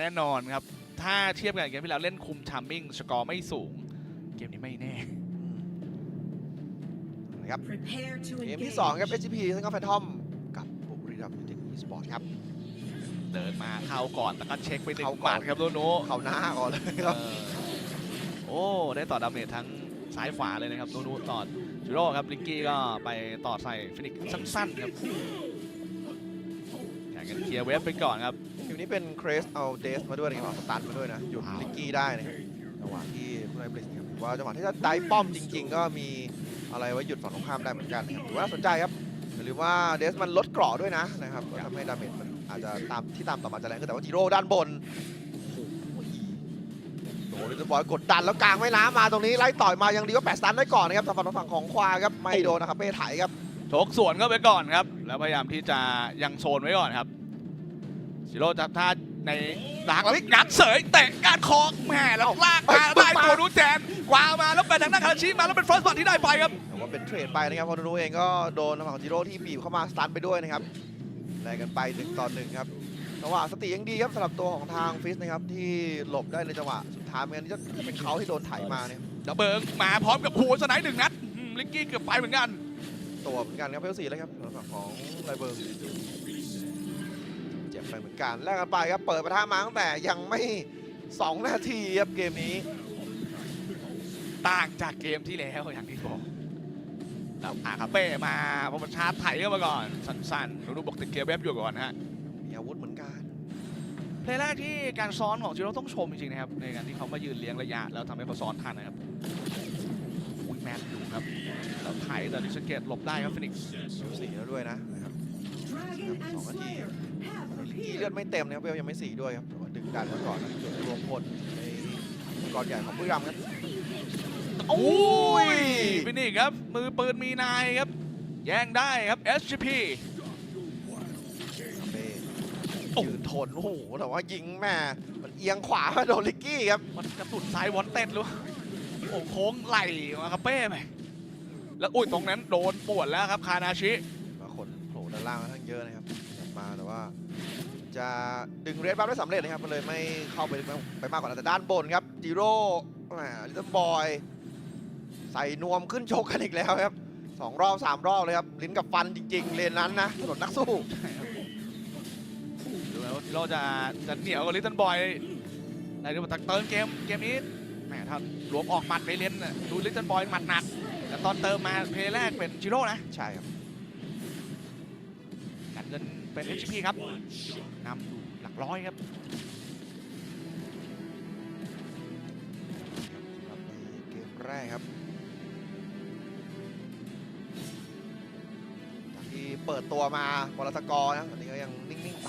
แน่นอนครับ ถ้าเทียบกับเกมที่แล้วเล่นคุมชาร์มมิ่งสกอร์ไม่สูง เกมนี้ไม่แน่นะครับ Prepare to เกม engage. ที่2ครับ SGP ซึ่งก็แฟนทอมกับบุรีรัมย์ยูไนเต็ดอีสปอร์ตครับเดินมาเข้าก่อนแล้วก็เช็คไปหนึ่งเข้าหก่อนมัดครับโนโนเขาหน้าก่อนเลยครับเออโอ้ ได้ต่อดาเมจทั้งซ้ายขวาเลยนะครับโนโนต่อจูโร่ครับลิกกี้ก็ไปต่อใส่ฟินิกซ์สั้นๆครับแข่ง กันเคลียร์เวฟไปก่อนครับเกมนี้เป็นเครสเอาเดสมาด้วยนะครับเอาสตันมาด้วยนะหยุดว้าวลิกกี้ได้นะครับจังหวะที่ผู้ไล่บลิสครับว่าจังหวะที่จะได้ป้อมจริง ๆ ก็มีอะไรไว้หยุดฝั่งตรงข้ามได้เหมือนกันนะครับถือว่าน่าสนใจครับอย่าลืมว่าเดสมันลดเกราะด้วยนะนะครับก็ทำให้ดาเมจมันอาจจะตามที่ตามต่อมาจะแรงขึ้นแต่ว่าจิโร่ด้านบนโอ้โหโดนลิตบอยกดดันแล้วกลางไม่ล้ามาตรงนี้ไล่ต่อยมายังดีว่าแปะสตันได้ก่อนนะครับทางฝั่งฝั่งของควาครับไม่โดนนะครับเป้ไถครับชกสวนเข้าไปก่อนครับ แล้วพยายามที่จะยังโซนไว้ก่อนครับ ซิโร่จะท่าในดักแล้วงัดเสยเตะการคองแหมแล้วลากมาเอ้ยได้มาตัวนูแจนกวามาแล้วเป็นทางด้านคาราชิมาแล้วเป็นเฟิร์สบัตที่ได้ไปครับแต่ว่าเป็นเทรดไปนะครับเพอนูเองก็โดนทางฝั่งของจิโร่ที่บีบเข้ามาสตันไปด้วยนะครับแลกกันไปหนึ่งต่อหนึ่งครับจังหวะสติยังดีครับสำหรับตัวของทางฟิสนะครับที่หลบได้ในจังหวะสุดท้ายไม่งั้นจะเป็นเขาที่โดนไถมาเนี่ยดับเบิงมาพร้อมกับหัวสไนด์หนึ่งนัดอืมลิกกี้เกือบไปเหมือนกัน ตัวเหมือนกันครับเพลสี่แล้วครับสำหรับของไรเบิร์ เจ็บไปเหมือนกันแลกกันไปครับเปิดประท่ามาตั้งแต่ยังไม่ 2 นาทีครับเกมนี้ต่างจากเกมที่แล้วอย่างที่บอกแล้วอาคาเป้มาพอมันชาร์จไถเข้ามาก่อน สั้นๆดูดูบอกติดเกียร์เว็บอยู่ก่อนฮะมีอาวุธเหมือนกันเพลย์แรกที่การซ้อนของจิโร่ต้องชมจริงๆนะครับในการที่เขามายืนเลี้ยงระยะแล้วทำให้เขาซ้อนทันนะครับอุ้ยแมนอยู่ครับแล้วไถแต่ดิสเกตหลบได้ครับฟินิกซ์สี่แล้วด้วยนะนะครับ Dragon and Song nathi. Slayer have ลิกกี้ appeared. เลือดไม่เต็มนะครับเวลยังไม่สี่ด้วยครับแต่ว่าดึงดันมาก่อนนะจุดรวมพลในกอนใหญ่ของบุรีรัมย์ครับ โอ้ยยฟินิกซ์ครับ มือปืนมีนายครับ แย่งได้ครับ SGP เป้โอ้ยืนทนโอ้โหแต่ว่ายิงแม่มันเอียงขวามาโดนลิกกี้ครับ มันกระตุนซ้ายวอนเต็ดหรือวะโอ้โค้งไหลมาคาเป้ไปแล้วอุ้ยตรงนั้นโดนปวดแล้วครับคานาชิมาคนโผล่ด้านล่างค่อนข้างเยอะนะครับกลับมาแต่ว่า จะดึงเรดบัฟได้สำเร็จนะครับมันเลยไม่เข้าไปไปมากกว่านั้นแต่ด้านบนครับจิโร่แหมลิตเติ้ลบอยใส่นวมขึ้นชกกันอีกแล้วครับสองรอบสามรอบเลยครับ ลิ้นกับฟันจริง ๆ เลนนั้นนะถนนนักสู้ดูแล้วาเราจะจะเหนียวกับลิตเติ้ลบอยในเรื่องของเติมเกมเกมนี้แหมถ้ารวมออกหมัดไปเล่นน่ะดูลิตเติ้ลบอยหมัดหนักแต่ตอนเติมมาเพลย์แรกเป็นจิโร่นะใช่ครับกัน เงินเป็น HP ครับนำอยู่หลักร้อยครับสำหรับในเกมแรกครับจากที่เปิดตัวมาบอลสกอร์นะตอนนี้ก็ยังนิ่งๆไป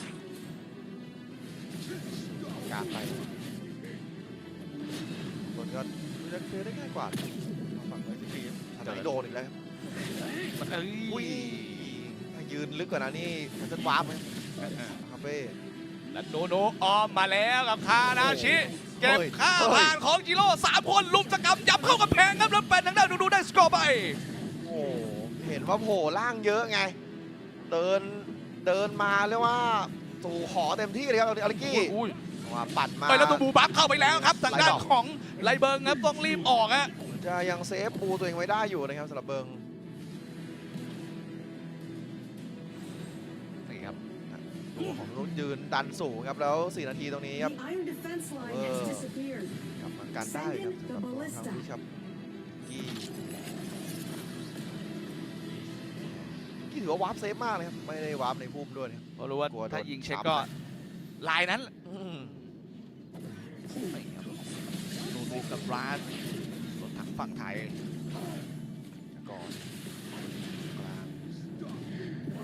การไปคนก็ดูจะเคลียร์ได้ง่ายกว่าฝั่งไว้ที่ปีอันนี้โดนอีกแล้วครับมันเอ้อุ้ย ยถ้ายืนลึกกว่านั้นนี่มันจะวาร์ปไหมคาเฟ่และโนโนออมมาแล้วกับคานาชิเก็บเฮ้ยค่าเฮ้ยผ่านของจิโร่สามคนลุมสกรรมยับเข้ากำแพงครับแล้วเป็นทางด้านดูดูได้สกอร์ไปโอ้เห็นว่าโผล่ล่างเยอะไง เดินเดินมาเรียกว่าสู่หอเต็มที่เลยครับอาริกี้อุ้ยว่าปัดมาไปแล้วตัวบูบัฟเข้าไปแล้วครับทางด้านไล่ดอกของไลเบิงครับต้องรีบออกฮะจะยังเซฟปูตัวเองไว้ได้อยู่นะครับสำหรับเบิง ยืนดันสูงครับ แล้ว 4 นาทีตรงนี้ครับ The iron defense line Whoa. has disappeared. กลับมากันได้ครับสำหรับตัวทางที่ชับกี้กี้ถือว่าวาร์ปเซฟมากเลยครับ ไม่ได้วาร์ปในพุ่มด้วยนะครับเพราะรู้ว่ากลัวโดนถ้ายิงเช็คซ้ำก็ลายนั้นแหละอืมนี่ครับนูนูกับร้านรถถังฝั่งไทยก่อนกลาง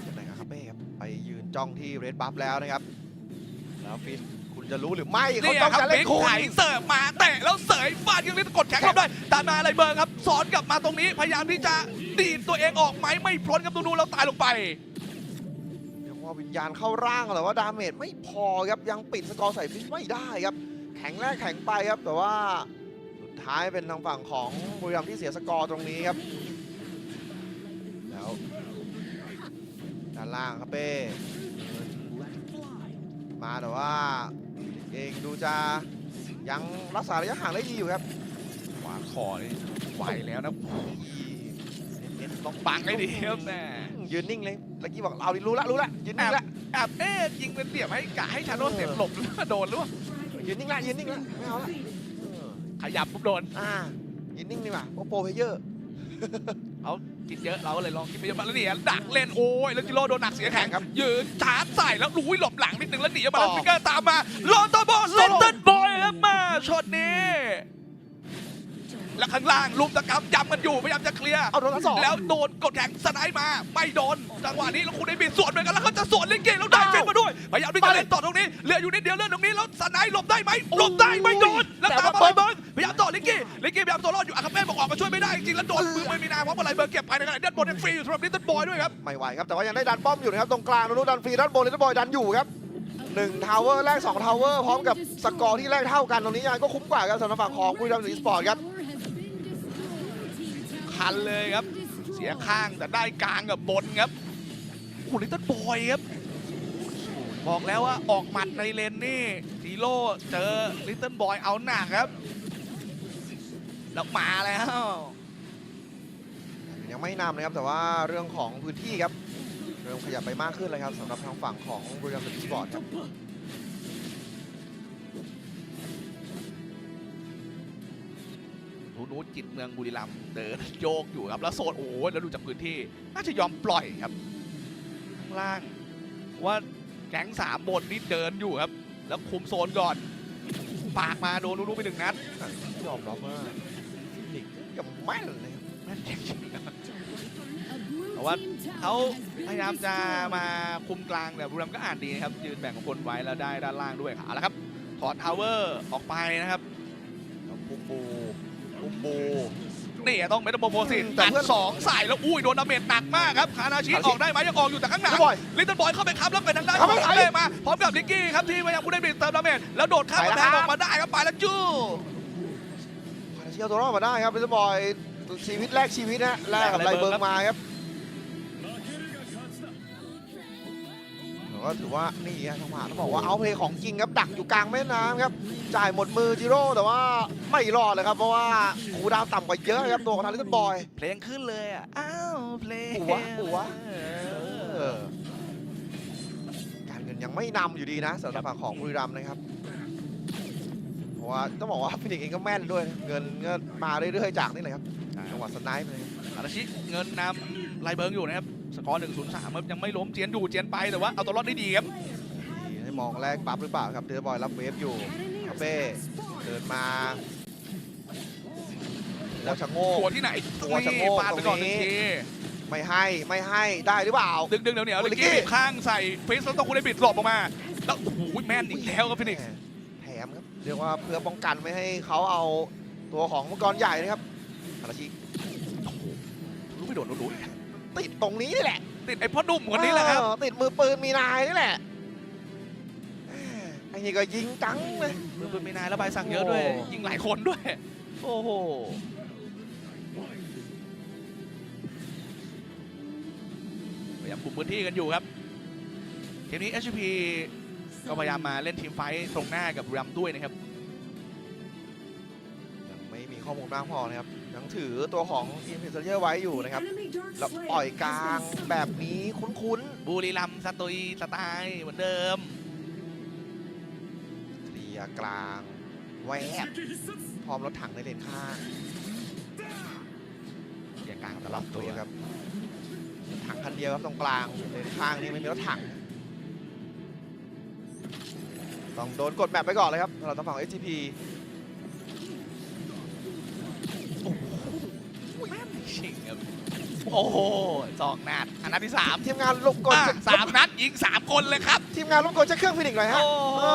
จะไหนครับเป้ครับไป ยืนจ้องที่เรดบัฟแล้วนะครับ แล้วฟิสคุณจะรู้หรือไม่เขานี่ต้องครับจะเล่นบิ๊กคุณไถเสิร์ฟมาเตะแล้วเสยฟาดยังลิตกดแข็งเข้าได้ตามมาอะไรเบิร์ครับสอนกลับมาตรงนี้พยายามที่จะดีดตัวเองออกไหมไม่พ้นครับตูนูแล้วตายลงไป เรียกว่าวิญญาณเข้าร่างแต่ว่าดาเมจไม่พอครับยังปิดสกอร์ใส่ฟิชไม่ได้ครับ แข็งแรกแข็งไปครับ แต่ว่าสุดท้ายเป็นทางฝั่งของบุรีรัมย์ที่เสียสกอร์ตรงนี้ครับ แล้ว ด้านล่างครับเป้มาแต่ว่าเองดูจะยังรักษาระยะห่างได้ดีอยู่ครับขวาคอนี่ไหวแล้วนะต้องปังให้ดีครับแม่ยืนนิ่งเลยเมื่อกี้บอกเอาดิรู้ละรู้ละยืนนิ่งละแอบเอ๊ะยิงเป็นเดี่ยมให้กะให้ชาโดเต็มหลบหรือว่าโดนหรือว่ายืนนิ่งละยืนนิ่งละไม่เอาละเออขยับปุ๊บโดนอ่ายืนนิ่งดีกว่าเพราะโปรเพลเยอร์ กินเยอะเราก็เลยลองกินไปเยอะมาแล้วเนี่ยดักเล่นโอ้ยแล้วกิโลโดนหนักเสียแข็งครับยืนชาร์จใส่แล้วลุยหลบหลังนิดนึงแล้วหนีออกมาแล้วต่อฟิกเกอร์ตามมาลอนตอโบเลนตันบอยครับมาช็อตนี้ แล้วข้างล่างลุมตะกำย้ำกันอยู่พยายามจะเคลียร์เอาโดนทั้งสองแล้วโดนกดแข็งสไนด์มาไม่โดนจังหวะนี้แล้วคุณได้บีสวนเหมือนกันแล้วเขาจะสวนเล่นเกมแล้วได้อ้าวเฟนมาด้วยพยายามที่จะเล่นต่อตรงนี้เหลืออยู่นิดเดียวเล่นตรงนี้แล้วสไนด์หลบได้ไหมหลบได้ไม่โดนแล้วแต่ตามว่าอะไรเบิร์กพยายามต่อลิกกี้ลิกกี้พยายามตัวรอดอยู่อาคาเป้บอกออกมาช่วยไม่ได้จริงๆแล้วโดนมือไม่มีนาเพราะอะไรเบิร์กเก็บไปในขณะที่ด้านบนยังฟรีอยู่สำหรับลิตเติ้ลบอยด้วยครับไม่ไหวครับแต่ว่ายังได้ดันป้อมอยู่นะครับตรงกลางโนนุดันฟรีด้านบนลิตเติ้ลบอยดันอยู่ครับหนึ่งทาวเวอร์แรกสองทาวเวอร์พร้อมกับสกอร์ที่แรกเท่ากันตรงนี้ยังไงก็คุ้มกว่าครับสำหรับฝั่งของบุรีรัมย์อีสปอร์ตครับ คันเลยครับ เสียข้างแต่ได้กลางกับบนครับโอ้ลิตเติ้ลบอยครับ บอกแล้วว่าออกหมัดในเลนนี่ซีโร่เจอลิตเติ้ลบอยเอาหนักครับแล้วมาแล้ว ยังไม่นำนะครับแต่ว่าเรื่องของพื้นที่ครับ เริ่มขยับไปมากขึ้นเลยครับสำหรับทางฝั่งของบรีรัมย์อีสปอร์ตครับ ทูนูจิตเมืองบุรีรัมย์เดินโยกอยู่ครับแล้วโซนโอ้ยแล้วดูจากพื้นที่ น่าจะยอมปล่อยครับข้างล่างว่าแก๊งสามบนนี่เดินอยู่ครับ แล้วคุมโซนก่อน ปากมาโดนนูๆไปหนึ่งนัดยอมรับว่าฟินิกซ์กับแม่นเลยครับแม่นจริงๆนะแต่ว่าเขาพยายามจะมาคุมกลางแต่บุรีรัมย์ก็อ่านดีนะครับ ยืนแบ่งของคนไว้แล้วได้ด้านล่างด้วยขาแล้วครับถอดทาวเวอร์ออกไปนะครับแล้วปุ มบูปุมบูนี่ต้องเมตาโมโมซินแต่แต่เพื่อนสองใส่แล้วอุ้ยโดนดาเมจหนักมากครับคานาชิคานาชิออกได้ไหมยังออกอยู่แต่ข้างหลังลิตเติ้ลบอยลิตเติ้ลบอยเข้าไปครับแล้วเป็นทางด้านครัขบองไปคาเล่มาพร้อมกับลิกกี้ครับที่พยายามพูดได้บิดเติมดาเมจแล้วโดดข้ามไปกำแล้วแพงครับออกมาได้ครับไปแล้วจู้คาราเชียเอาตัวรอดมาได้ครับลิตเติ้ลบอยชีวิตแรกชีวิตนะแรกกับไรเบิร์กมาครับ แล้วก็ถือว่านี่ฮะจังหวะต้องบอกว่าเอาเพลย์ของจริงครับดักอยู่กลางแม่น้ำครับ จ่ายหมดมือจิโร่แต่ว่าไม่รอดเลยครับเพราะว่าคูลดาวน์ต่ำกว่าเยอะครับตัวของทางลิตเติ้ลบอยเพลงขึ้นเลยอะอ้าวเพลงหัวหัวเอเอออการเงินยังไม่นำอยู่ดีนะสำหรับฝั่งของบุรีรัมย์นะครับเพราะว่าต้องบอกว่าฟินิกซ์เองก็แม่นด้วยนะเงินก็มาเรื่อยๆจากนี่เลยครับจังหวะสไนป์เลยคานาชิเงินนำไลเบิร์กอยู่นะครับ สกอร์1-0-3ครับยังไม่ล้มเจียนดูเจียนไปแต่ว่าเอาตัวรอดได้ดีครับนี่ให้มองแรกปั๊บหรือเปล่าครับเดอร์บอยรับเวฟอยู่คาเฟ่เดินมาแล้วชะโงกหัวที่ไหนหัวชะโงกฟาดไปก่อนหตรงนึ่นี้งทีไม่ให้ไม่ให้ได้หรือเปล่า ดึงดึงเดี๋ยวเหนียวโอ้ลิลิกกกี้กี้บีบข้างใส่ฟิสแล้วต้องคุณได้บิดหลบออกมา แล้วโอ้โหแม่นอีกแล้วครับฟินิกซ์แถมครับเรียกว่าเพื่อป้องกันไม่ให้เขาเอาตัวของมังกรใหญ่นะครับอาราชิรู้ไม่โดนรู้ ติดตรงนี้นี่แหละติดไอ้พ่อหนุ่มคนนี้แหละครับ เออติดมือปืนมีนายนี่แหละแหม่ไอ้นี่ก็ยิงจังเลย มือปืนมีนายแล้วใบสั่งเยอะด้วย โอ้ ยิงหลายคนด้วย โอ้โห พยายามคุมพื้นที่กันอยู่ครับเกมนี้ HP ก็พยายามมาเล่นทีมไฟท์ตรงหน้ากับบุรีรัมย์ด้วยนะครับ ยังไม่มีข้อมูลมากพอนะครับ ยังถือตัวของอินฟิเซอร์ไว้อยู่นะครับ แล้วปล่อยกลางแบบนี้คุ้นบุรีรัมย์สตุยสไตล์เหมือนเดิม ๆเคลียร์กลางแวบพร้อมรถถังในเลนข้างเสียงกลางตตลลออดดตัตัววคครับรับถังคันเดียวครับตรงกลางเลนข้างนี่ไม่มีรถถัง ต้องโดนกดแมปไปก่อนเลยครับสำหรับทางฝั่ง SGP ครับ โอ้โหสองนัดอันนัดที่สามทีมงานลบกดอะสามนัดยิงสามคนเลยครับ ทีมงานลบกดเช็คเครื่องฟินิกส์หน่อยฮะโอ้เอ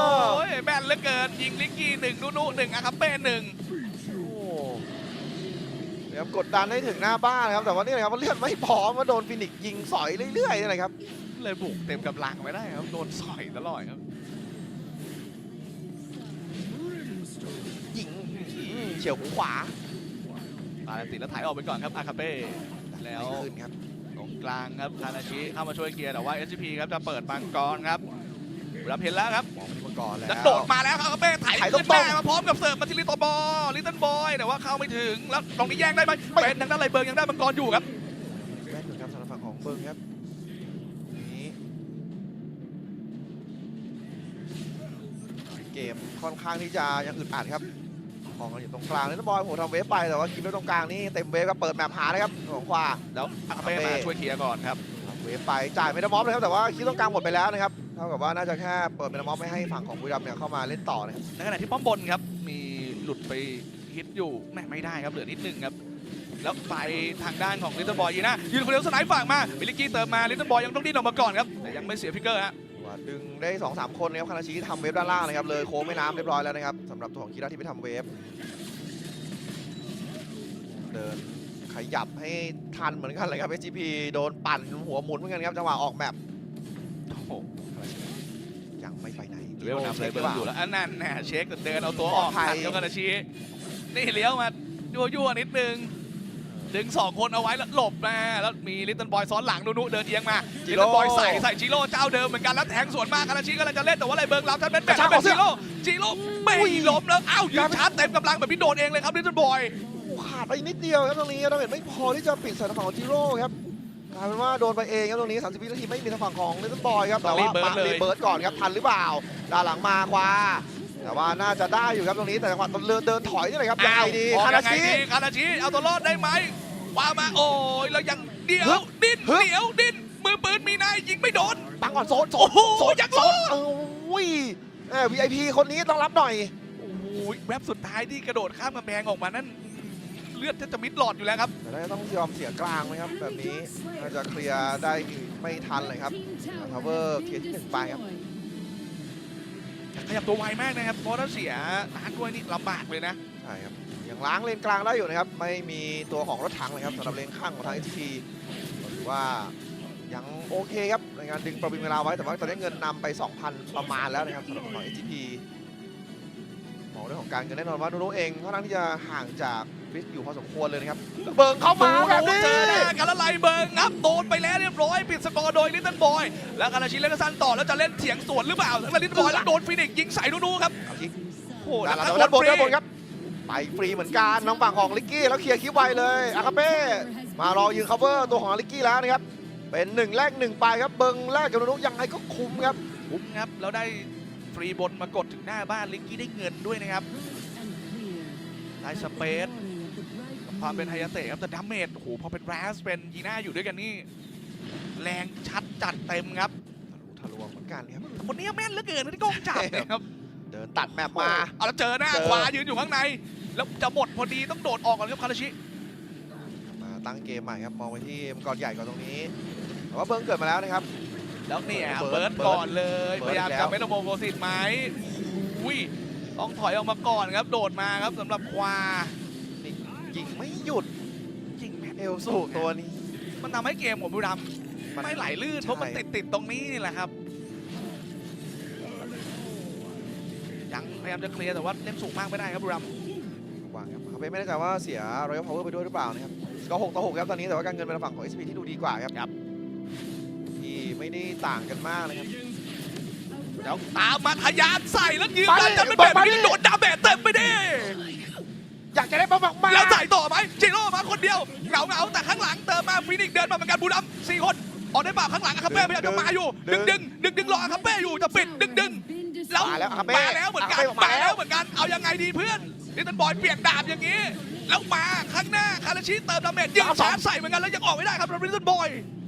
อยแม่นเหลือเกิน ยิงลิกกี้หนึ่งนุนุหนึ่งอาคาเป้หนึ่งโอ้เดี๋ยวกดดันให้ถึงหน้าบ้านนะครับ แต่ว่านี่เลยครับมันเลือดไม่พอมาโดนฟินิกส์ยิงสอยเรื่อยๆนี่แหละครับ เลยบุกเต็มกำลังไม่ได้ครับ โดนสอยตลอดครับ ยิงอืมเฉียวหูขวา ปาลติดแล้วถ่ายออกไปก่อนครับอาคาเป้แล้วไม่ขึ้นครับตรงกลางครับคานาชิเข้ามาช่วยเคลียร์แต่ว่า SCP ครับจะเปิดบังกรครับรับเห็นแล้วครับมองไปที่มังก่อนแล้วแล้วโดดมาแล้วครับอาเป้ไถไถขึ้นตรงๆแม่มาพร้อมกับเสิร์ฟมาที่ลิตเติ้ลบอลลิตเติ้ลบอยแต่ว่าเข้าไม่ถึงแล้วตรงนี้แย่งได้ไหมเป็นทางด้านไรเบิร์งยังได้มังกรอยู่ครับแม่นเหมือนครับสำหรับฝั่งของเบิร์งครับนี้เกมค่อนข้างที่จะยังอึดอัดครับ ของกันอยู่ตรงกลางเลยนะบอยผมทำเวฟไปแต่ว่าคิดไว้ตรงกลางนี่เต็มเวฟก็เปิดแมปหานะครับของขวาแล้วอาเป้มาช่วยเคลียร์ก่อนครับเวฟไปจ่ายเมตามอฟเลยครับแต่ว่าคิดตรงกลางหมดไปแล้วนะครับเท่ากับว่าน่าจะแค่เปิดเมตามอฟไม่ให้ฝั่งของบุรีรัมย์เนี่ยเข้ามาเล่นต่อนะครับในขณะที่ป้อมบนครับมีหลุดไปฮิตอยู่แม่ไม่ได้ครับเหลือนิดนึงครับแล้วไปทางด้านของลิตเติ้ลบอยยีนะยืนคนเดียวสไนป์ฝากมามิลลิกี้เติมมาลิตเติ้ลบอยยังต้องดิ้นออกมาก่อนครับแต่ยังไม่เสียฟิกเกอร์ฮะว่า ดึงได้2อสามคนนะครับคานาชิทำเวฟด้านล่างนะครับเลยโค้งแม่น้ำเรียบร้อยแล้วนะครับสำหรับตัวของคีราที่ไปทำเวฟเดินขยับให้ทันเหมือนกันเลยครับ SGP โดนปั่นหัวหมุนเหมือนกันครับจังหวะออกแบบโอ้โหยังไม่ไปไหนเลี้ยวนำเลยเบิร์นอยู่แล้วอันนั้นแน่เช็คเดินเอาตัวปอลออดกภัยทันเดียวกันนะชีนี่เลี้ยวมายั่วๆนิดนึง ดึงสองคนเอาไว้แล้วหลบมาแล้วมีลิตเติ้ลบอยซ้อนหลังนุนุเดินเอียงมาจิลิตโร่เติ้ลบอยใส่ใส่จิโร่เจ้าเดิมเหมือนกันแล้วแทงสวนมากคาราชิกำลังจะเล่นแต่ว่าอะไรเบิร์กรับทันเป็นแบกระชากเป็นเสื้จิอโร่จิโร่ไม่ล้มแล้วอ้าวยืนชาร์จเต็มกำลังแบบพี่โดนเองเลยครับลิตเติ้ลบอยโอ้ขาดไปนิดเดียวครับตรงนี้ดาเมจไม่พอที่จะปิดสถานฝั่งของจิโร่ครับกลายเป็นว่าโดนไปเองครับตรงนี้ 30วินาทีไม่มีทางฝั่งของเลตเติ้ลบอยครับแต่ว่ามารีเบิร์ดก่อนครับทันหรือเปล่าด้านหลังมาคว้าแต่ว่าน่าจะได้อยู่ครับตรงนี้แต่จังหวะเดินเดินถอยนี่เลยครับยังไงดีอ้วคายัรางไงชิดีคาราชิเอาตัวรอดได้ไหม ว่ามาโอ้ยแล้วยังเดี๋ยฮึวบดิ้นฮึบเดี๋ยวดิ้นมือปืนมีนายยิงไม่โดนปังก่อนโซนโซโอ้นโหโซนยังโซรอนดโอ้ยเออ VIP คนนี้ต้องรับหน่อยโอ้โหแวบสุดท้ายที่กระโดดข้ามกำแพงออกมานั่นเลือดแทบจะมิดหลอดอยู่แล้วครับแต่น่าจะต้องยอมเสียกลางไหมครับ แบบนี้น่าจะเคลียร์ได้ไม่ทันเลยครับทาวเวอร์เคลียร์ที่หนึ่งไปครับ ขยับตัวไวมากนะครับเพราะถ้าเสียตานด้วยนี่ลำบากเลยนะ ใช่ครับยังล้างเลนกลางได้อยู่นะครับ ไม่มีตัวของรถถังเลยครับสำหรับเลนข้างของทาง SP ก็ถือว่ายังโอเคครับในการดึงประวิงเวลาไว้แต่ว่าตอนนี้เงินนำไป 2,000 ประมาณแล้วนะครับสำหรับของ SGP มองเรื่องของการเงินแน่นอนว่าโนโนเองค่อนข้างที่จะห่างจาก ฟิสอยู่พอสมควรเลยนะครับเบิงเข้ามาแบบนี้เจอหน้ากันแล้วไลเบิงครับโดนไปแล้วเรียบร้อยปิดสกอร์โดยลิตเติ้ลบอย แล้วคาราชิเล่นกระสันต่อแล้วจะเล่นเถียงสวนหรือเปล่าแล้วลิตเติ้ลบอยแล้วโดนฟินิกซ์ยิงใส่นูๆครับโอ้โหด้าแล้วนหลังข้างด้านบนฟรีด้านบนครับไปฟรีเหมือนกันน้องฝั่งของลิกกี้แล้วเคลียร์คลิปไวเลยอาคาเป้มารอยืน cover ตัวของลิกกี้แล้วนะครับเป็นหนึ่งแรกหนึ่งไปครับเบิงแรกกับนุกยังไงก็คุ้มครับปุ๊บครับแล้วได้ฟรีบนมากดถึงหน้าบ้านลิกกี้ได้เงินด้วยนะครับได้สเปซ ความเป็นไฮยาเตะครับแต่ดาเมจโอ้โหพอเป็นแรสเป็นยีน่าอยู่ด้วยกันนี่ แรงชัดจัดเต็มครับทะลวงเหมือนกันครับคนนี้แม่นเหลือเกินที่กล้องจับนะครับเดินตัดแมปมาเอาแล้วเจอหน้าเจอขวายืนอยู่ข้างใน แล้วจะหมดพอดีต้องโดดออกก่อนครับคาราชิมาตั้งเกมใหม่ครับมองไปที่มังกรใหญ่ก่อนตรงนี้แต่ว่าเบิงเกิดมาแล้วนะครับแล้วเนี่ยเบิเบิร์ร์ดดก่อนเลยเบิพร์ดยายามอีกแล้จะวไม่ต้องโมโกสิตไหมอุ้ยต้องถอยออกมาก่อนครับ โดดมาครับสำหรับควา ยิงไม่หยุดจริงแมตช์เอลสูงตัวนี้ มันทำให้เกมของบุรีรัมย์มันไม่ไหลลื่นเพราะมันใช่ติดติดๆตรงนี้นี่แหละครับ ยังพยายามจะเคลียร์แต่ว่าเล่นสูงมากไม่ได้ครับบุรีรัมย์วางครับเขาไม่แน่ใจว่าเสีย Royal Power ไปด้วยหรือเปล่านะครับก็หกต่อหกครับตอนนี้แต่ว่าการเงินเป็นฝั่งของ SP ที่ดูดีกว่าครับครับที่ไม่ได้ต่างกันมากนะครับแล้วตามมาทะยานใส่แล้วยืนไปดันจะเป็นบแบอกบมาดินี้โดนดาเมจเต็มไปดิอยากจะได้บ้างมากๆแล้วใส่ต่อไหมจิโร่มาคนเดียวเหงาเหงาๆแต่ข้างหลังเติมมาฟินิกซ์เดินมาเหมือนกันบูดัมสี่คนออกได้เปล่าข้างหลังอาคาเป้พยายามจะมาอยู่ ดึงดึงดึงดึงรออาคาเป้อยู่จะปิดดึงดึงแล้วมาแล้วอาคาเป้มาแล้วเหมือนกันอาคาเป้มามาแล้แล้ววเหมือนกันเอายังไงดีเพื่อนลิตเติ้ลบอยเปลี่ยนดาบอย่างนี้แล้วมาข้างหน้าคาราชิเติมดาเมจยิงชาร์จใส่เหมือนกันแล้วยังออกไม่ได้ครับลิตเติ้ลบอยเล่น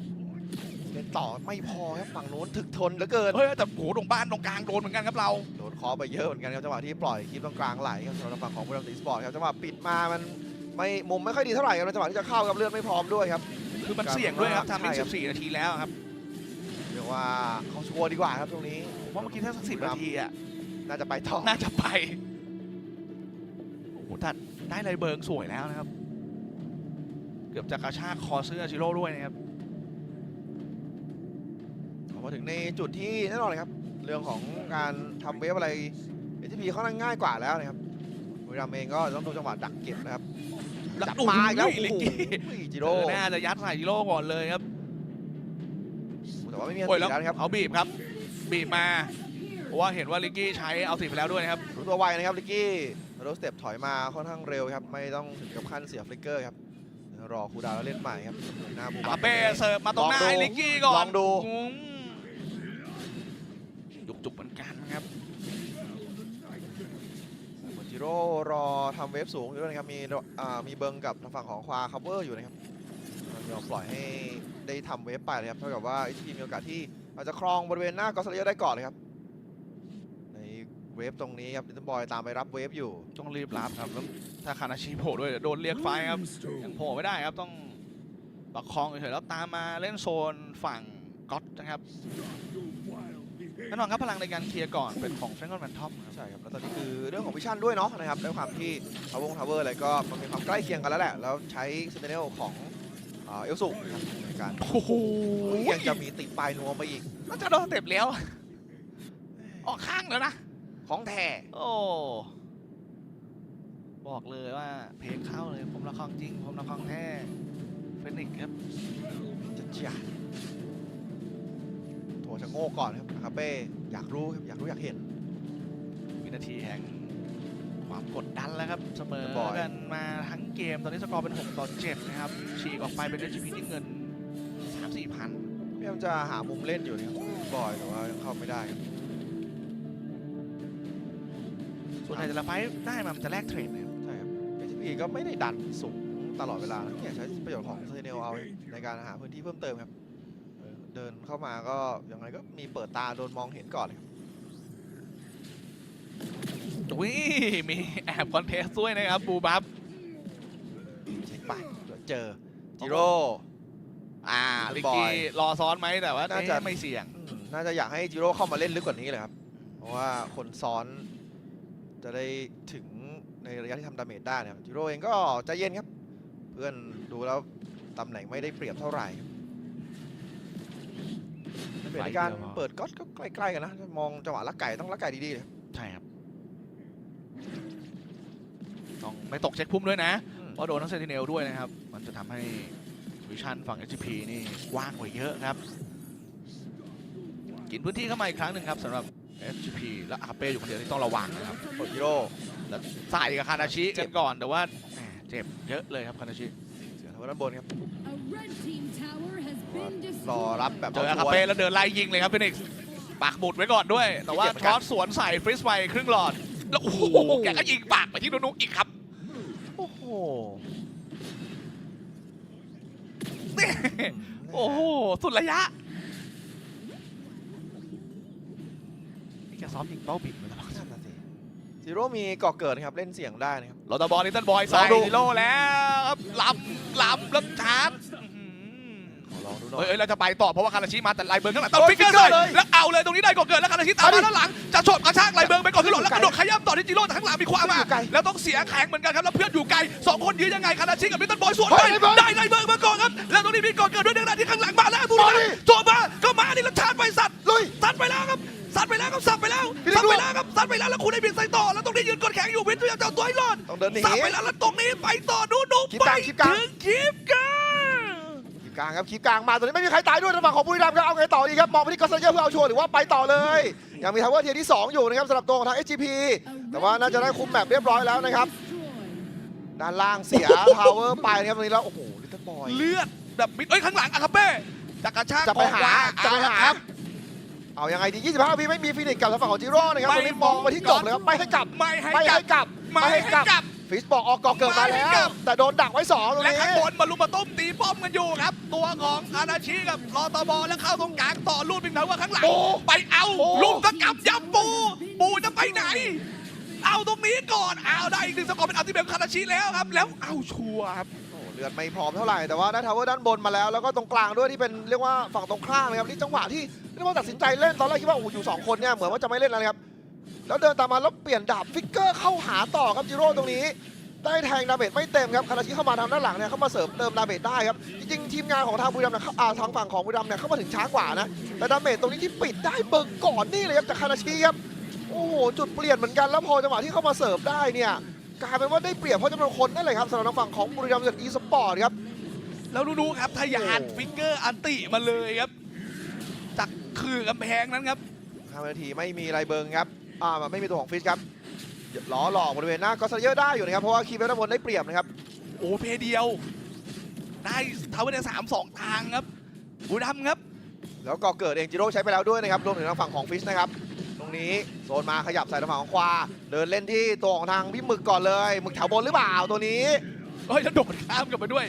ต่อไม่พอครับฝั่งนู้นถึกทนเหลือเกินเฮ้ยแต่โหตรงบ้านตรงกลางโดนเหมือนกันครับเราโดนคอไปเยอะเหมือนกันครับจังหวะที่ปล่อยคลิปตรงกลางไหลครับสำหรับฝั่งของบุรีรัมย์สปอร์ตครับจังหวะปิดมามันไม่มุมไม่ค่อยดีเท่าไหร่ครับจังหวะที่จะเข้ากับเลือดไม่พร้อมด้วยครับคือมันเสี่ยงด้วยครับทำให้ใช่ครับ14 นาทีแล้วครับเรียกว่าเขาชัวร์ดีกว่าครับตรงนี้ผมว่าเมื่อกี้ถ้าสักสิบนาทีอะน่าจะไปต่อน่าจะไปโอ้โหแต่ได้เลยเบิงสวยแล้วนะครับ เกือบจะกระชากคอเสื้อชิโร่ด้วยนะครับ มาถึงในจุดที่แน่นอนเลยครับ เรื่องของการทำเวฟอะไรเอทีพีค่อนข้างง่ายกว่าแล้วนะครับบุรีรัมย์เองก็ต้องดูจังหวะดักเก็บนะครับแล้วจับโอ้โหมาอีกแล้วลิโอ้กโหกี้จิเอโร่อน่าจะยัดใส่ชิโร่ก่อนเลยครับแต่ว่าไม่มีอันโอ้ยติแล้วแล้วนะครับเอาบีบครับบีบมาเพราะว่าเห็นว่าลิกกี้ใช้เอาสิบไปแล้วด้วยนะครับรู้ตัวไวนะครับลิกกี้โรสเต็ปถอยมาค่อนข้างเร็วครับไม่ต้องถึงกับขั้นเสียฟลิกเกอร์ครับรอคูลดาวน์แล้วเล่นใหม่ครับหน้าบูอาบับเป้เสิร์ฟมาตรงหน้าลองดูให้ลิกกี้ก่อนลองดู เหมือนจิโร่รอทำเวฟสูงอยู่ด้วยนะครับ มีอ่ามีเบิงกับทางฝั่งของควาคัพเวอร์อยู่นะครับยอมปล่อยให้ได้ทำเวฟไปนะครับเท่ากับว่า HP มีโอกาสที่อาจจะครองบริเวณหน้ากอสเลเยได้ก่อนเลยครับ ในเวฟตรงนี้ครับลิตเติ้ลบอยตามไปรับเวฟอยู่ต้องรีบรับครับแล้วถ้าคานาชิโผล่ด้วยโดนเรียกไฟครับยังโผล่ไม่ได้ครับต้องประคองเฉยๆแล้วตามมาเล่นโซนฝั่งก๊อตนะครับ แน่นอนครับพลังในการเคลียร์ก่อนเป็นของเฟรนกอนแมนท็อปครับใช่ครับแล้วตอนนี้คือเรื่องของวิชั่นด้วยเนาะนะครับด้วยความที่ทาวงทาวเวอร์อะไรก็มันมีความใกล้เคียงกันแล้วแหละ แล้วใช้เซนเนลของเอ่อเอลสุนะครับในการโอ้โหยังจะมีติดปลายนวมไปอีก น่าจะโดนสเต็ปแล้ว ออกข้างแล้วนะ ของแท้โอ้ บอกเลยว่าเพลงเข้าเลย ผมละครจริง ผมละครแท้เฟนิกซ์ครับจะจัดโถ ชะโง่ก่อนครับคาเป้อยากรู้ครับอยากรู้อยากเห็น วินาทีแห่งความกดดันแล้วครับ เสมอเรียบร้อยกันมาทั้งเกม ตอนนี้สกอร์เป็น 6 ต่อ 7 นะครับ ฉีกออกไปเป็น HP ที่เงิน 3 4 พัน พยายามจะหามุมเล่นอยู่นะครับบอยแต่ว่ายังเข้าไม่ได้ครับส่วนใหญ่แต่ละไฟต์ได้มามันจะแลกเทรดนะครับ ใช่ครับ HP ก็ไม่ได้ดันสูงตลอดเวลานะเนี่ยใช้ประโยชน์ของเซเนลเอาในการหาพื้นที่เพิ่มเติมครับ เออเดินเข้ามาก็ยังไงก็มีเปิดตาโดนมองเห็นก่อนครับอุ้ยมีแอบคอนเทสต์ด้วยนะครับบูบับเช็คไปเดี๋ยวเจอจิโร่อ่าเรีลิยกบร้อยกี้รอซ้อนไหมแต่ว่าน่าจะเอ๊ะไม่เสี่ยง อืมน่าจะอยากให้จิโร่เข้ามาเล่นลึกกว่านี้เลยครับ เพราะว่าคนซ้อนจะได้ถึงในระยะที่ทำดาเมจได้นะครับจิโร่เองก็ใจเย็นครับ เพื่อนดูแล้วตำแหน่งไม่ได้เปรียบเท่าไหร่ครับ ในการเปิดก็ก็ใกล้ๆกันนะ มองจังหวะลักไก่ต้องลักไก่ดีๆเลยครับใช่ครับ ต้องไม่ตกเช็คพุ่มด้วยนะอืมเพราะโดนทั้งเซนติเนลด้วยนะครับ มันจะทำให้วิชั่นฝั่ง HP นี่กว้างกว่าเยอะครับ กินพื้นที่เข้ามาอีกครั้งหนึ่งครับสำหรับ HP และอาเป้อยู่คนเดียวที่ต้องระวังนะครับกดจิโร่ใส่กับคานาชิกันก่อนแต่ว่าแหมเจ็บเยอะเลยครับคานาชิเสียทางด้านบนครับร รออรัรับบแบบเจอชัคาวร์เป้แล้วเดินไล่ยิงเลยครับฟินิกซ์ปักหมุดไว้ก่อนด้วย แต่ว่าเจ็บเหมือนทกันอสสวนใส่ฟริสไปครึ่งหลอด แล้วโอ้โหแกก็ยิงปากไปที่นุนุอีกครับโอ้โหโอ้โหสุดระยะนี่แกซ้อมยิงเป้าบิดมาตลอดนั่นน่ะสิจิโร่มีก่อเกิดนะครับเล่นเสียงได้นะครับโรตาบอลลิตเติ้ลบอยใส่ลองดูฮีโร่แล้วครับหลับหลับแล้วชาร์จอื้อหือขอ ลองดูหน่อเฮ้ยยเอ้ยเราจะไปต่อเพราะว่าคาราชิมาแต่ไลเบิร์นข้างหลังต้องเฮ้ยฟิกเกอร์ฟิกเกอร์เลเลยยแล้วเอาเลยตรงนี้ได้ก่อเกิดแล้วคาราชิตามเอาดิมาด้านหลังจะชดกระชากไลเบิร์นไปก่อนขึ้นหลอดแล้วกระโดดขย้ำต่อที่จิโร่แต่ข้างหลังมีขวามาอยู่ไกลแล้วต้องเสียแข็งเหมือนกันครับแล้วเพื่อนอยู่ไกลสองคนยืนยังไงคาราชิกับลิตเติ้ลบอยสวนเฮ้ไปยไลเบิร์นได้ไลเบิร์นมาก่อนครับแล้วตรงนี้มีก่อเกิดด้วยในขณะที่ข้างหลังมาแล้วดูมานะดิโจมาก็มานี่แล้วชาร์จไปสัตว์ลุยซัดไปแล้วครับซัดไปแล้วครับซัดไปแล้วพี่นิซักดดูไปแล้วครับซัดไปแล้วแล้วคุณได้บินใส่ต่อแล้วตรงนี้ยืนกดแข็งอยู่วินพยายามจะเอาตัวให้รอดต้องเดินหนีซัดไปแล้วแล้วตรงนี้ไปต่อดูดูคลิปไปกลางคลิปกลางถึงคลิปกลางคลิป กลางครับคลิปกลางมาตอนนี้ไม่มีใครตายด้วยทางฝั่งของบุรีรัมย์ครับเอาไงต่อดีครับมองไปที่กอสเซเยอร์เพื่อเอาชัวร์หรือว่าไปต่อเลยยังมีทาวเวอร์เทียร์ที่ 2 อยู่นะครับสำหรับตัวของทาง SGP แต่ว่าน่าจะได้คุมแมปเรียบร้อยแล้วนะครับด้านล่างเสียทาวเวอร์ไปนะครับตรงนี้แล้วโอ้โหลิตเติ้ลบอยเลือดแบบมิดเอ้ยข้างหลังอะครับเป้จะกระชากจะไปหาออกจะไปหาเอลครับเอายังไงดี 25 วิไม่มีฟินิกกับทางฝั่งของจิโร่นะครับตรงนี้มองมาที่จบเลยครับไม่ให้กลับไม่ให้ไม่กลัให้บกลับไม่ให้กลับ ฟิสบอกออกก่อเกิดมาไม่ให้แล้กลัว บ แต่โดนดักไว้สองตรงและนี้ ข้างบนมาลุมมาต้มตีป้อมกันอยู่ครับ ตัวของอานาชิกับรอตบอแล้วเข้าตรงกลางต่อลูดบิงเทาว่าข้างหลังโอ้ไปเอาโอ้ ลูกก็กลับยับปู ปูจะไปไหน เอาตรงนี้ก่อนเอาได้อีกหนึ่งสกอร์เป็นอัลติเมทคานาชิแล้วครับ แล้วเอาชัวร์ครับ โอ้เลือดไม่พร้อมเท่าไหร่แต่ว่าได้ทาวเวอร์ด้านบนมาแล้ว แล้วก็ตรงกลางด้วยที่เป็นเรียกว่าฝั่งตรงข้ามนะครับนี่จังหวะที่เรียกว่าตัดสินใจเล่นตอนแรกคิดว่าโอ้โหอยู่สองคนเนี่ยเหมือนว่าจะไม่เล่นแล้วนะครับ แล้วเดินตามมาแล้วเปลี่ยนดาบฟิกเกอร์เข้าหาต่อครับจิโร่ตรงนี้ได้แทงดาเมจไม่เต็มครับคาราชิเข้ามาทางด้านหลังเนี่ยเข้ามาเสริมเติมดาเมจได้ครับจริงๆทีมงานของทางบุรีรัมย์เนี่ยเข้าอ่าทางฝั่งของบุรีรัมย์เนี่ยเข้ามาถึงช้ากว่านะแต่ดาเมจตรงนี้ที่ปิดได้เบิกก่อนนี่เลยครับจากคาราชิครับโอ้โหจุดเปลี่ยนเหมือนกันแล้วพอจังหวะที่เข้ามาเสิร์ฟได้เนี่ยกลายเป็นว่าได้เปรียบเพราะจำนวนคนนั่นเลยครับสำหรับทางฝั่งของบุรีรัมย์จากอีสปอร์ตครับแล้วดูๆครับทะยานโอ้ฟิกเกอร์อันติมาเลยครับจากคือกำแพงนั้นครับค5วินาทีไม่มีไรเบิงครับ อ่าไม่มีตัวของฟิชครับล้อหลอกบริเวณหน้าก็สเยอร์ได้อยู่นะครับเพราะว่าคีย์เวลด้านบนได้เปรียบนะครับโอ้เพเดียว ได้ทาวเวอร์แดงสามสองทางครับบุรีรัมย์ครับ แล้วก็เกิดเองจิโร่ใช้ไปแล้วด้วยนะครับรวมถึงทางฝั่งของฟิชนะครับตรงนี้โซนมาขยับใส่ทางฝั่งของควา เดินเล่นที่ตัวของทางพี่หมึกก่อนเลยหมึกแถวบนหรือเปล่าตัวนี้เฮ้ยแล้วโดดข้ามกลับมาด้วย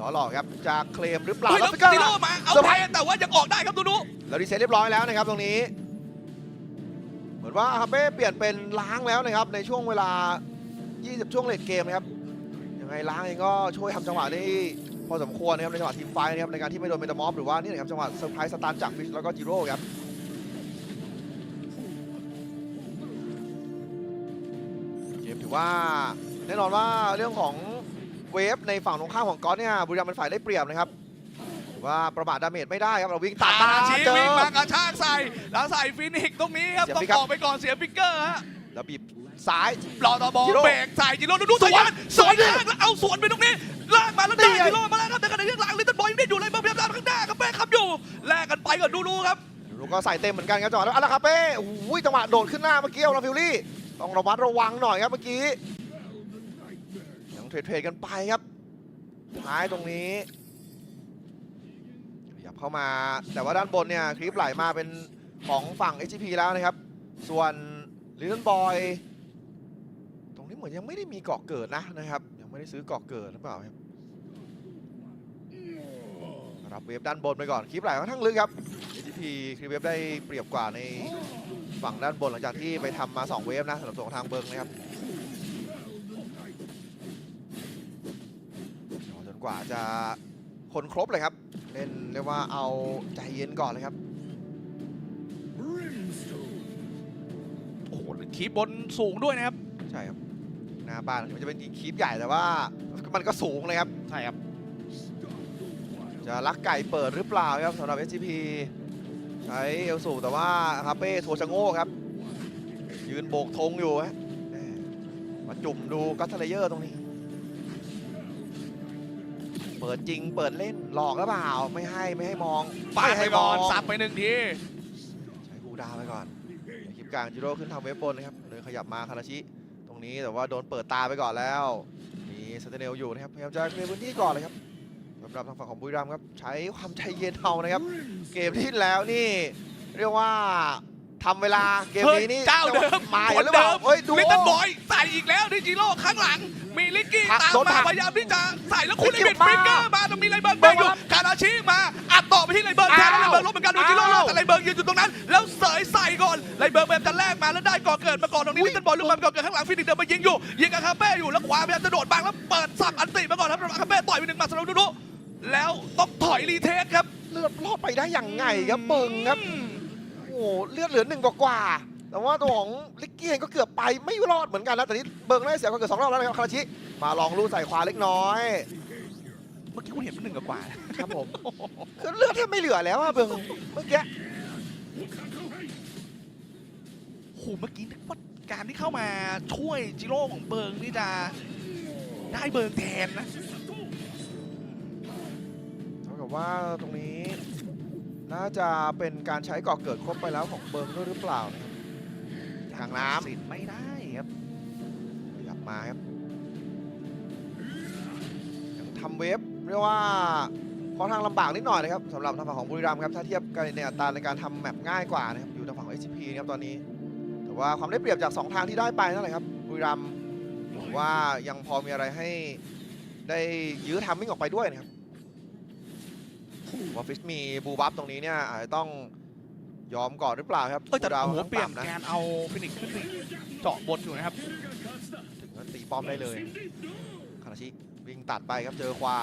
ล้อหลอกครับจะเคลมหรือเปล่าเฮ้ยแล้แล้ววฟิกเกอซิร์โร่มาเอาเซอร์ไปไพรส์แต่ว่ายังออกได้ครับดูดูแล้วรีเซ็ตเรียบร้อยแล้วนะครับตรงนี้เหมือน ว่าอาคาเป้เปลี่ยนเป็นล้างแล้วนะครับในช่วงเวลา 20 ช่วงเลดเกมนะครับยังไงล้างเองก็ช่วยทำจังหวะได้พอสมควรนะครับในจังหวะทีมไฟท์นะครับในการที่ไม่โดนเมตามอฟหรือว่านี่นะครับจังหวะเซอร์ไพรส์สตาร์จากฟิชแล้วก็จิโร่ครับเกมถือว่าแน่นอนว่าเรื่องของเวฟในฝั่งตรงข้ามของก๊อตเนี่ยบุรีรัมย์เป็นฝ่ายได้เปรียบนะครับ ว่าประมาทดาเมจไม่ได้ครับเราวิ่งตัดมาชี้เจอ วิ่งมากระชากใส่แล้วใส่ฟินิกซ์ตรงนี้ครับเสียต้องฟิกครับ ออกไปก่อนเสียฟิกเกอร์ฮะแล้วบีบซ้าย รอตบอจิโร่เบรกใส่จิโร่ดูดูสสววนนสวนลากแล้วเอาสวนไปตรงนี้ลากมาแล้วได้นี่ไง จิโร่มาแล้วครับแต่ขณะที่หลังลิตเติ้ลบอยยังได้อยู่เลยเพิ่มด้านข้างหน้าครับแป้ขับอยู่แลกกันไปก่อนดูดูครับลูกก็ใส่เต็มเหมือนกันครับจังหวะแล้วอัลลาคาเป้โอ้ยจังหวะโดดขึ้นหน้าเมื่อกี้เอาลาฟิลลี่ ต้องระมัดระวังหน่อยครับเมื่อกี้ยังเทรดเทรดกันไปครับท้ายตรงนี้ข ยับเข้ามา แต่ว่าด้านบนเนี่ยคลิปไหลมาเป็นของฝั่ง HGP แล้วนะครับ ส่วนลิตเติ้ลบอยตรงนี้เหมือนยังไม่ได้มีเกาะเกิดนะนะครับ ยังไม่ได้ซื้อเกาะเกิดหรือเปล่าครับรับเวฟด้านบนไปก่อนคลิปไหลค่อนข้างลึกครับ ATP คลิปเวฟได้เปรียบกว่าในฝั่งด้านบนหลังจากที่ไปทำมา 2 เวฟนะสำหรับตัวของทางเบิงนะครับรอจนกว่าจะคนครบเลยครับ เล่นเรียกว่าเอาใจเย็นก่อนเลยครับโอ้โหคีบบนสูงด้วยนะครับ ใช่ครับหน้าบ้านถึงมันจะเป็นคลิปใหญ่แต่ว่า มันก็สูงเลยครับ ใช่ครับ จะลักไก่เปิดหรือเปล่าครับสำหรับ SGP ใช้เอลสูงแต่ว่าคาเป้โทชะโง่ครับ ยืนโบกธงอยู่ฮะแหม่มาจุ่มดูกัสเลเยอร์ตรงนี้เปิดจริง เปิดเล่นหลอกหรือเปล่า ไม่ให้ไม่ให้มองปาดม่ไปให้ก่อนมงสับไปหนึ่งทีใช้กูดาวไปก่อนคลิปกลางจิโร่ขึ้นทำเว็บบนนะครับเลยขยับมาคาราชิ ตรงนี้แต่ว่าโดนเปิดตาไปก่อนแล้วมีสเตเนลอยู่นะครับพยายามจะเคลียร์พื้นที่ก่อนเลยครับสำหรับทางฝั่งของบุรีรัมย์ครับใช้ความใจเย็นเอานะครับ เกมที่แล้วนี่ เรียกว่าทำเวลาเกมเฮ้ยนี้นี่เจ้าเดิมมาคนหรือเปล่าเดิมเฮ้ยดูลิตเติ้ลบอยใส่อีกแล้วดิจิโร่ข้างหลัง มีลิกกี้ผลักตามโดนผลัมากพยายามที่จะใส่แล้วคุณลิลิกกี้มิตมาฟิกเกอร์มาแต่มีไรเบิร์นเบิเบิร์ร์นอยู่มาคาราชิมาอัดต่อไปที่ไรเบิร์นแทนแล้วไรอ้าวเบิร์นลบเหมือนกันดูจิโร่รอดอ้าวแต่ไรเบิร์นยืนอยู่ตรงนั้น แล้วเสยใส่ก่อนไรเบิร์นแบบจะแลกมาแล้วได้ก่อเกิดมาก่อนตรงนี้อุ๊ยลิตเติ้ลบอยลูกบอลก่อเกิดข้างหลังฟินิกส์เดินมายิงอยู่ยิงกับคาเป้อยู่แล้วขวาพยายามจะโดดบังแล้วเปิดสับอันติมาก่อนครับคาเป้ต่อยไปหนึ่งหมาสำหรับดูดูแล้วต้องถอยรีเทคครับเลือดรอดไปได้อย่างไงครับเบิงครับอืมโอ้โหเลือดเหลือหนึ่งกว่าๆ แต่ว่าตัวของลิกกี้เองก็เกือบไปไม่รอดเหมือนกันนะแต่นี่เบิงได้เสียก็เกือบสองรอบแล้วนะครับคาราชิ มาลองลู่ใส่ขวาเล็กน้อย เมื่อกี้คุณเห็นมันหนึ่งกับกว่าครับผมคือเลือดแทบไม่เหลือแล้วอะเบิงเมื่อกี้โหเมื่อกี้นึกว่าการที่เข้ามาช่วยจิโร่ของเบิร์งนี่จะได้เบิร์งแทนนะเท่ากับว่าตรงนี้น่าจะเป็นการใช้ก่อเกิดครบไปแล้วของเบิงด้วยหรือเปล่านะครับ ทางน้ำสิทธิ์ไม่ได้ครับขยับมาครับยังทำเวฟเรียกว่าค่อนข้างลำบากนิดหน่อยนะครับสำหรับทางฝั่งของบุรีรัมย์ครับถ้าเทียบกันในอัตราในการทำแมปง่ายกว่านะครับอยู่ทางฝั่งของ SCP นะครับตอนนี้ แต่ว่าความได้เปรียบจาก 2 ทางที่ได้ไปนั่นแหละครับบุรีรัมย์ผมว่ายังพอมีอะไรให้ได้ยื้อทามมิ่งออกไปด้วยนะครับว่าฟิชมีบูบัฟตรงนี้เนี่ยอาจจะต้อง ยอมก่อนหรือเปล่าครับเอ้ยแต่บูดาวโอ้โหทั้งเปลี่ยนต่ำนะการเอาฟินิกซ์ขึ้นไปเจาะบนอยู่นะครับถึงก็ตีป้อมได้เลยคาราชิวิ่งตัดไปครับเจอควา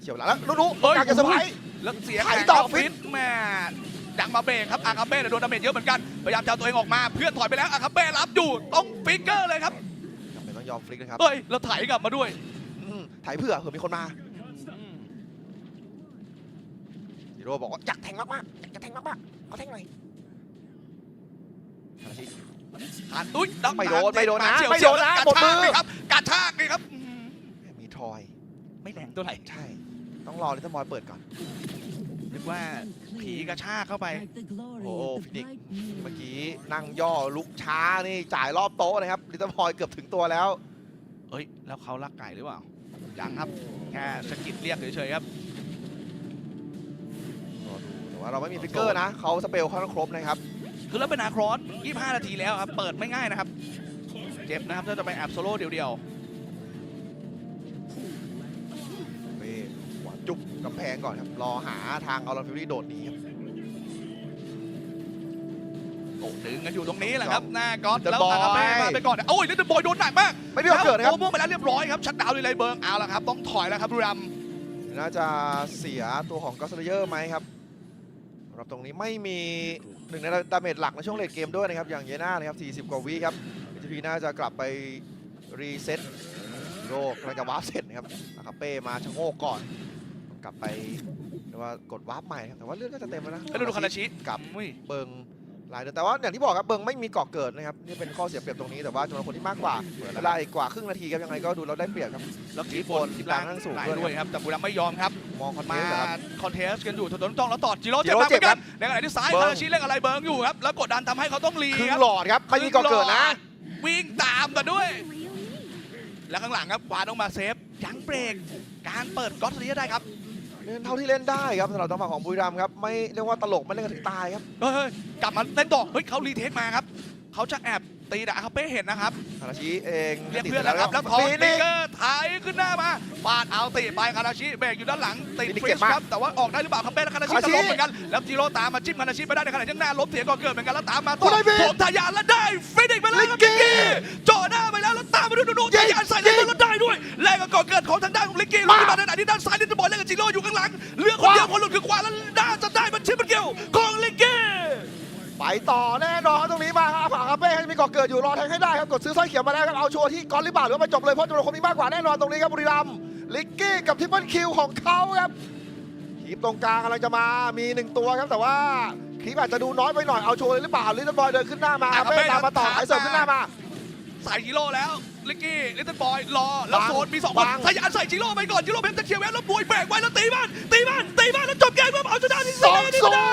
เฉียวหลังแล้วนุ๊กเฮ้ยการจะเซอร์ไพรส์แล้วเสียไถแข่งต่อครับฟิฟิตตแม่ดังมาเบรกครับอาคาเบ้เนี่ยโดนดาเมจเยอะเหมือนกันพยายามจะเอาตัวเองออกมาเพื่อนถอยไปแล้วอาคาเบ้รับอยู่ต้องฟิกเกอร์เลยครับจำเป็นต้องยอมฟลิกนะครับเฮ้ยแล้วไถกลับมาด้วยอืมถ่ายเพื่อเผื่อมีคนมา ฮีโร่บอกว่าอยากแทงมากๆอยากจะแทงมากๆขอแทงหน่อยคาราชิหันอุ้ยดังไม่โดนไม่โดนนะเฉียวไม่โดนนะกระหมดมืชากอเลยครับกระชากเลยครับอืมมีทอยไม่แรงตัวไหร่ใช่ ต้องรอลิตเติ้ลบอยเปิดก่อนนึกว่าผีกระชากเข้าไป โอ้โหฟินิกซ์เมื่อกี้นั่งย่อลุกช้านี่จ่ายรอบโต๊ะนะครับลิตเติ้ลพอยเกือบถึงตัวแล้ว เอ้ย แล้วเขาลักไก่หรือเปล่า ยังครับ แค่สะกิดเรียกเฉยๆครับรอดูแต่ ว่าเราไม่มีฟิกเกอร์นะเขาสเปลค่อนข้างครบนะครับ คือแล้วเป็นอาครอส 25 นาทีแล้วครับ เปิดไม่ง่ายนะครับ เจ็บนะครับถ้าจะไปแอบโซโล่เดียวเป้หวานจุกกำแพงก่อนครับ รอหาทางเอาลอนฟิวรี่โดดหนีครับๆโอ้ดึงกันอยู่ตรงนี้แหละครับ หน้าก๊อตเดอะแล้วบอยอาคาเป้มาไปก่อนโอ้ยลิตเติ้ลบอยโดนหนักมากไม่ได้เกิดนะครับ โอ้ม่วงไปแล้วเรียบร้อยครับชัดดาวน์เลยเบิร์งเอาละครับ ต้องถอยแล้วครับบุรีรัมย์น่าจะเสียตัวของกอสเลเยอร์ไหมครับ สำหรับตรงนี้ไม่มีหนึ่งในดาเมจหลักในช่วงเลดเกมด้วยนะครับ อย่างเยน่านะครับ40 กว่าวิครับเอทีพีน่าจะกลับไปรีเซ็ตโรกกำลังจะวาร์ปเสร็จนะครับอาคาเป้มาชะโงกก่อน กลับไปเรียกว่ากดวาร์ปใหม่ครับแต่ว่าเลือดก็จะเต็มแล้วนะแล้วดูคานาชิกับอุ้ย เบิง หลายเดือนแต่ว่าอย่างที่บอกครับเบิงไม่มีเกาะเกิดนะครับนี่เป็นข้อเสียเปรียบตรงนี้แต่ว่าจำนวนคนที่มากกว่าเวลาอีกกว่าครึ่งนาทีครับยังไงก็ดูเราได้เปรียบครับแล้วทีทีบบนนทีล่างข้างสูงไหลด้วยด้วยครับแต่บุรีรัมย์ไม่ยอมครับมองคอนเทมานต์เหรอครับคอนเทสกันอยู่ถนนจ้องแล้วตอดจิโร่จิเจ็บโร่มากเหเจ็มืบอนกันในขณะที่ซ้ายเบิร์คางราชิเล่นอะไรเบิร์งอยู่ครับแล้วกดดันทำให้เขาต้องรีครึ่ครังบหลอดครับไม่มีเกาะเกิดนะ วิ่งตามมาด้วย แล้วข้างหลังครับควาต้องมาเซฟยังเบรกการเปิดก๊อตเลียได้ครับ เล่นเท่าที่เล่นได้ครับสำหรับจังหวะของบุรีรัมย์ครับไม่เรียกว่าตลกไม่เล่นกันถึงตายครับ เฮ้ยกลับมาเล่นต่อเฮ้ยเขารีเทคมาครับ เขาจะแอบตีดาคาเป้เห็นนะครับคาราชิเองเรียกเพื่อนแล้วครับแล้วคอฟินนิติกเกอร์ถ่ายขึ้นหน้ามาปาดเอาติไปคาราชิเบรกอยู่ด้านหลังติดฟินิกฟรีเจ็สบมากครับแต่ว่าออกได้หรือเปล่าคาเป้และคาราชิคาราชิจะล้มเหมือนกันแล้วจิโร่ตามมาจิ้มคาราชิไปได้ในขณะที่ข้างหน้าล้มเสียก่อนเกิดเหมือนกันแล้วตามมาต่คุอณได้บิดโถมทายานแล้วได้ฟินิกไปแล้วครับลิลิกกกี้กี้จ่อหน้าไปแล้วแล้วตามมาด้วยดูดูยิงทายานใส่แล้วแล้วได้ด้วยแลกกับก่อนเกิดของทางด้านของลิกกี้ลุกขึ้นมาในขณะที่ด้านซ้ายนิตบอยเล่นกับจิโร่อยู่ข้างหลังเหลือคนเดียวคนหลุดคือควาแล้วน่าจะได้มันชิปมันเกี่ยวของลิกกี้ ไปต่อแน่นอนตรงนี้มาครับอาคาเป้จะมีเกาะเกิดอยู่รอแทงให้ได้ครับกดซื้อสร้อยเขียวมาแล้วครับเอาชัวร์ที่กอนหรือเปล่าหรือว่าไปจบเลยเพราะจำนวนคนมีมากกว่าแน่นอนตรงนี้ครับบุรีรัมย์ลิกกี้กับทริปเปิลคิวของเขาครับขีปตรงกลางกำลังจะมามีหนึ่งตัวครับแต่ว่าคลิปอาจจะดูน้อยไปหน่อยเอาโชว์เลยหรือเปล่าลิตเติ้ลบอยเดินขึ้นหน้ามาอาอาคาเป้เป้ตามมาต่อเดินไอเสิร์ฟขึ้นหน้ามาใส่จิโร่แล้วลิกกี้ลิตเติ้ลบอยรอแล้วบังโซนมีสองคบันงทายานใส่จิโร่ไปก่อนจิโร่เพชรจะเคลียร์แวนแล้วบวยแบกไว้แล้วตีบ้านตีบ้านตีบ้านแล้วจบเกมเพื่อเอาชนะที่สองนี่ศูได้